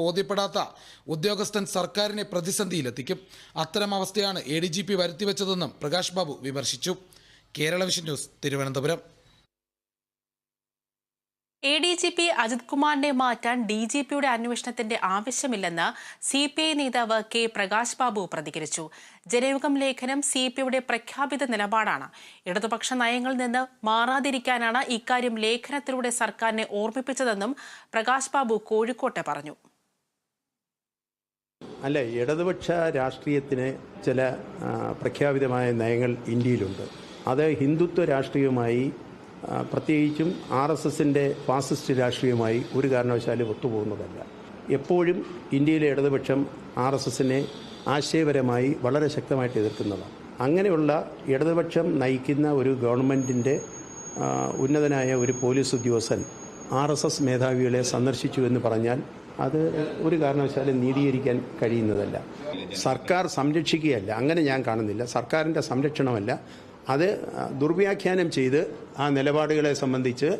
ബോധ്യപ്പെടാത്ത ഉദ്യോഗസ്ഥൻ സർക്കാരിനെ പ്രതിസന്ധിയിലെത്തിക്കും. അത്തരം അവസ്ഥയാണ് എ ഡി ജി പി വരുത്തിവെച്ചതെന്നും പ്രകാശ് ബാബു വിമർശിച്ചു. Kerala vision news Thiruvananthapuram. A D G P Ajith കുമാറിനെ മാറ്റാൻ ഡി ജി പിയുടെ അന്വേഷണത്തിന്റെ ആവശ്യമില്ലെന്ന് സി പി ഐ നേതാവ് കെ പ്രകാശ് ബാബു പ്രതികരിച്ചു. ജനയുഗം ലേഖനം സി പി ഐയുടെ പ്രഖ്യാപിത നിലപാടാണ്. ഇടതുപക്ഷ നയങ്ങളിൽ നിന്ന് മാറാതിരിക്കാനാണ് ഇക്കാര്യം ലേഖനത്തിലൂടെ സർക്കാരിനെ ഓർമ്മിപ്പിച്ചതെന്നും പ്രകാശ് ബാബു കോഴിക്കോട്ട് പറഞ്ഞു. അല്ല ഇടതുപക്ഷ രാഷ്ട്രീയത്തിന് ചില പ്രഖ്യാപിതമായ നയങ്ങൾ ഇന്ത്യയിലുണ്ട്. അത് ഹിന്ദുത്വ രാഷ്ട്രീയവുമായി ആ, പ്രത്യേകിച്ചും ആർ എസ് എസിന്റെ ഫാസിസ്റ്റ് രാഷ്ട്രീയവുമായി ഒരു കാരണവശാലും ഒത്തുപോകുന്നതല്ല. എപ്പോഴും ഇന്ത്യയിലെ ഇടതുപക്ഷം ആർ എസ് എസിനെ ആശയപരമായി വളരെ ശക്തമായിട്ട് എതിർക്കുന്നതാണ്. അങ്ങനെയുള്ള ഇടതുപക്ഷം നയിക്കുന്ന ഒരു ഗവൺമെന്റിന്റെ ഉന്നതനായ ഒരു പോലീസ് ഉദ്യോഗസ്ഥൻ ആർ എസ് എസ് മേധാവികളെ സന്ദർശിച്ചു എന്ന് പറഞ്ഞാൽ അത് ഒരു കാരണവശാലും നീതീകരിക്കാൻ കഴിയുന്നതല്ല. സർക്കാർ സംരക്ഷിക്കുകയല്ല. അങ്ങനെ ഞാൻ കാണുന്നില്ല. സർക്കാരിന്റെ സംരക്ഷണമല്ല. അത് ദുർവ്യാഖ്യാനം ചെയ്ത് ആ നിലപാടുകളെ സംബന്ധിച്ച്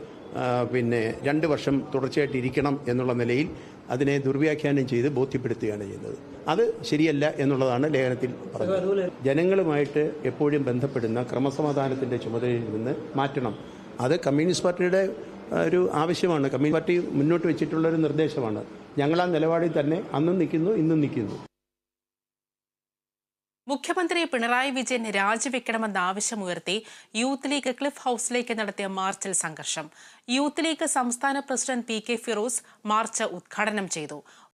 പിന്നെ രണ്ട് വർഷം തുടർച്ചയായിട്ട് ഇരിക്കണം എന്നുള്ള നിലയിൽ അതിനെ ദുർവ്യാഖ്യാനം ചെയ്ത് ബോധ്യപ്പെടുത്തുകയാണ് ചെയ്യുന്നത്. അത് ശരിയല്ല എന്നുള്ളതാണ് ലേഖനത്തിൽ പറഞ്ഞത്. ജനങ്ങളുമായിട്ട് എപ്പോഴും ബന്ധപ്പെടുന്ന ക്രമസമാധാനത്തിന്റെ ചുമതലയിൽ നിന്ന് മാറ്റണം. അത് കമ്മ്യൂണിസ്റ്റ് പാർട്ടിയുടെ ഒരു ആവശ്യമാണ്. കമ്മ്യൂണിസ്റ്റ് പാർട്ടി മുന്നോട്ട് വെച്ചിട്ടുള്ള ഒരു നിർദ്ദേശമാണ്. ഞങ്ങൾ ആ നിലപാടിൽ തന്നെ അന്നും നിൽക്കുന്നു ഇന്നും നിൽക്കുന്നു. മുഖ്യമന്ത്രി പിണറായി വിജയൻ രാജിവെക്കണമെന്ന ആവശ്യമുയർത്തി യൂത്ത് ലീഗ് ക്ലിഫ് ഹൌസിലേക്ക് നടത്തിയ മാർച്ചിൽ സംഘർഷം. യൂത്ത് ലീഗ് സംസ്ഥാന president P K Firos march ഉദ്ഘാടനം ചെയ്തു.